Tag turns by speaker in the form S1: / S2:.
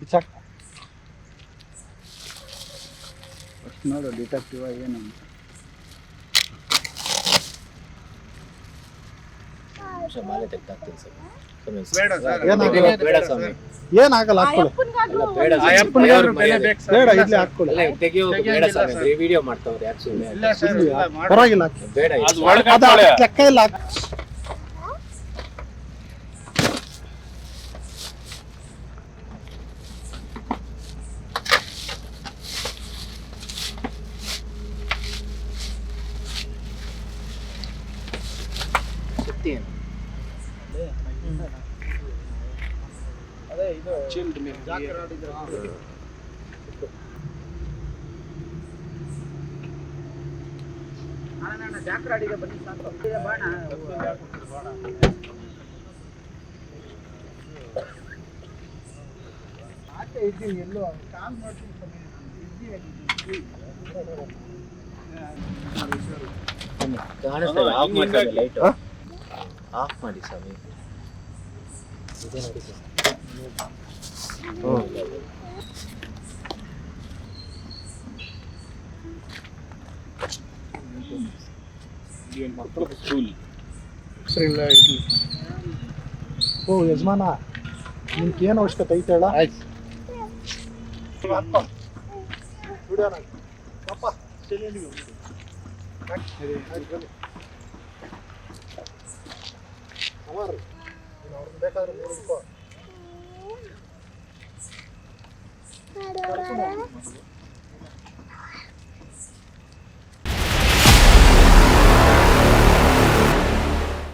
S1: ಬಿಸಾಕ್ first ನೋಡು detective ಏನು ಅಂತ.
S2: ನಿಮಿಷ ಮಾಲೆ ತೆಗ್ದಾಕ್ತೀನಿ ಸರ್
S3: ಬೇಡ ಸರ್.
S1: ಏನಾಗಲ್ಲ.
S2: ಬೇಡ ಸ್ವಾಮಿ
S1: ಏನಾಗಲ್ಲ ಹಾಕೊಳ್ಳಿ
S2: ಬೇಡ
S3: ಆ
S2: ಸ್ವಾಮಿ.
S3: ಬೆಲೆ
S2: ಮರ್ಯಾದೆ.
S3: ಸರ್.
S1: ಬೇಡ
S3: ಇಲ್ಲ
S1: ಹಾಕೊಳ್ಳಿ
S2: ಅಲ್ಲ ಬೇಡ ಸ್ವಾಮಿ ವಿಡಿಯೋ ಮಾಡ್ತಾವ್ರೆ ಯಾಕೆ ಸುಮ್ಮನೆ.
S1: ಪರವಾಗಿಲ್ಲ
S2: ಬೇಡ
S3: ಅದು
S2: ಇದು.
S3: ಒಳಗೆ
S1: ಲೆಕ್ಕ ಇಲ್ಲ ಹಾಕಿ.
S2: ಏನು? ಕಾಣಿಸ್ತಾ ಇಲ್ಲ, ಆಫ್ ಮಾಡಿ ಸ್ವಾಮಿ ಲೈಟ್ ಆಫ್ ಮಾಡಿ ಸ್ವಾಮಿ ಇದೆ ನೋಡಿ
S1: ಇಲ್ಲ. ಓ ಯಜಮಾನ ನಿಮ್ಗೆ ಏನು ಅವಶ್ಯಕತೆ ಐತೆ ಹೇಳ? ಆಯ್ತು. ಹಾಕು. ಪಾಪ, ಸ್ಟೇಡಿಯಂಗೆ ಹೋಗು. ಹಾಕು. ಆಯ್ತು, ಬನ್ನಿ. ಅಮರ್, ನೀನು ಅವ್ರನ್ನ ಬೇಕಾದ್ರೆ ನೋಡ್ಕೋ. ಕರ್ಕೊಂಡು ಹೋಗು.